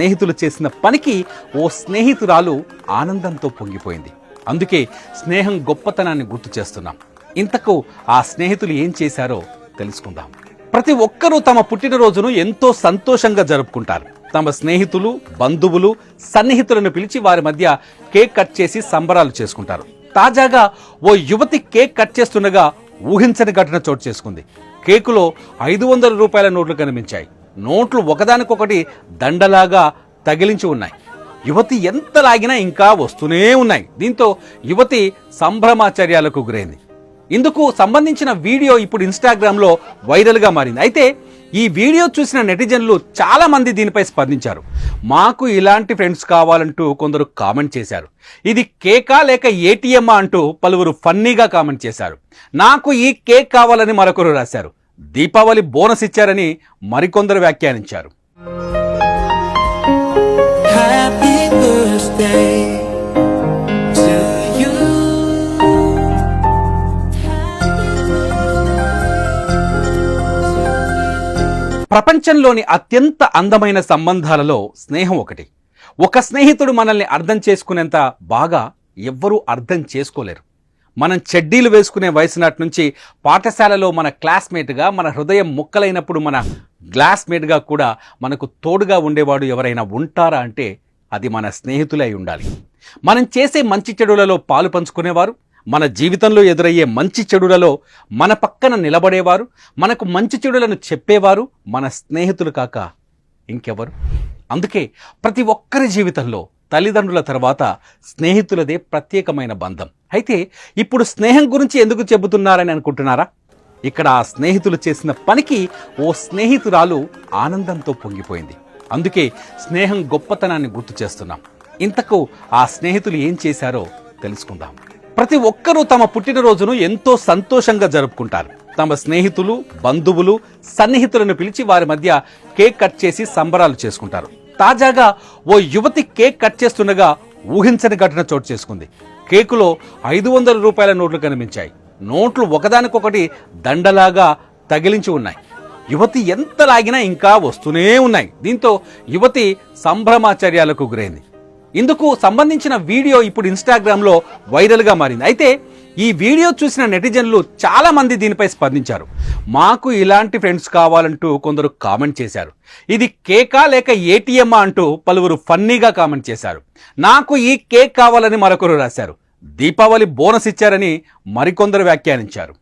స్నేహితులు చేసిన పనికి ఓ స్నేహితురాలు ఆనందంతో పొంగిపోయింది. అందుకే స్నేహం గొప్పతనాన్ని గుర్తు చేస్తున్నాం. ఇంతకు ఆ స్నేహితులు ఏం చేశారో తెలుసుకుందాం. ప్రతి ఒక్కరూ తమ పుట్టినరోజును ఎంతో సంతోషంగా జరుపుకుంటారు. తమ స్నేహితులు బంధువులు సన్నిహితులను పిలిచి వారి మధ్య కేక్ కట్ చేసి సంబరాలు చేసుకుంటారు. తాజాగా ఓ యువతి కేక్ కట్ చేస్తుండగా ఊహించని ఘటన చోటు చేసుకుంది. కేకులో ఐదు వందల రూపాయల నోట్లు కనిపించాయి. నోట్లు ఒకదానికొకటి దండలాగా తగిలించి ఉన్నాయి. యువతి ఎంత లాగినా ఇంకా వస్తూనే ఉన్నాయి. దీంతో యువతి సంభ్రమాచర్యాలకు గురైంది. ఇందుకు సంబంధించిన వీడియో ఇప్పుడు ఇన్స్టాగ్రామ్లో వైరల్గా మారింది. అయితే ఈ వీడియో చూసిన నెటిజన్లు చాలామంది దీనిపై స్పందించారు. మాకు ఇలాంటి ఫ్రెండ్స్ కావాలంటూ కొందరు కామెంట్ చేశారు. ఇది కేకా లేక ఏటీఎమ్మా అంటూ పలువురు ఫన్నీగా కామెంట్ చేశారు. నాకు ఈ కేక్ కావాలని మరొకరు రాశారు. దీపావళి బోనస్ ఇచ్చారని మరికొందరు వ్యాఖ్యానించారు. ప్రపంచంలోని అత్యంత అందమైన సంబంధాలలో స్నేహం ఒకటి. ఒక స్నేహితుడు మనల్ని అర్థం చేసుకునేంత బాగా ఎవ్వరూ అర్థం చేసుకోలేరు. మనం చెడ్డీలు వేసుకునే వయసు నాటి నుంచి పాఠశాలలో మన క్లాస్మేట్గా మన హృదయం ముక్కలైనప్పుడు మన గ్లాస్మేట్గా కూడా మనకు తోడుగా ఉండేవాడు ఎవరైనా ఉంటారా అంటే అది మన స్నేహితులే అయి ఉండాలి. మనం చేసే మంచి చెడులలో పాలు పంచుకునేవారు మన జీవితంలో ఎదురయ్యే మంచి చెడులలో మన పక్కన నిలబడేవారు మనకు మంచి చెడులను చెప్పేవారు మన స్నేహితులు కాక ఇంకెవరు? అందుకే ప్రతి ఒక్కరి జీవితంలో తల్లిదండ్రుల తర్వాత స్నేహితులదే ప్రత్యేకమైన బంధం. అయితే ఇప్పుడు స్నేహం గురించి ఎందుకు చెబుతున్నారని అనుకుంటున్నారా? ఇక్కడ ఆ స్నేహితులు చేసిన పనికి ఓ స్నేహితురాలు ఆనందంతో పొంగిపోయింది. అందుకే స్నేహం గొప్పతనాన్ని గుర్తు చేస్తున్నాం. ఇంతకు ఆ స్నేహితులు ఏం చేశారో తెలుసుకుందాం. ప్రతి ఒక్కరూ తమ పుట్టినరోజును ఎంతో సంతోషంగా జరుపుకుంటారు. తమ స్నేహితులు బంధువులు సన్నిహితులను పిలిచి వారి మధ్య కేక్ కట్ చేసి సంబరాలు చేసుకుంటారు. తాజాగా ఓ యువతి కేక్ కట్ చేస్తుండగా ఊహించని ఘటన చోటు చేసుకుంది. కేకులో ఐదు వందల రూపాయల నోట్లు కనిపించాయి. నోట్లు ఒకదానికొకటి దండలాగా తగిలించి ఉన్నాయి. యువతి ఎంత లాగినా ఇంకా వస్తూనే ఉన్నాయి. దీంతో యువతి సంభ్రమాచర్యాలకు గురైంది. ఇందుకు సంబంధించిన వీడియో ఇప్పుడు ఇన్స్టాగ్రామ్లో వైరల్గా మారింది. అయితే ఈ వీడియో చూసిన నెటిజన్లు చాలా మంది దీనిపై స్పందించారు. మాకు ఇలాంటి ఫ్రెండ్స్ కావాలంటూ కొందరు కామెంట్ చేశారు. ఇది కేకా లేక ఏటీఎమ్మా అంటూ పలువురు ఫన్నీగా కామెంట్ చేశారు. నాకు ఈ కేక్ కావాలని మరొకరు రాశారు. దీపావళి బోనస్ ఇచ్చారని మరికొందరు వ్యాఖ్యానించారు.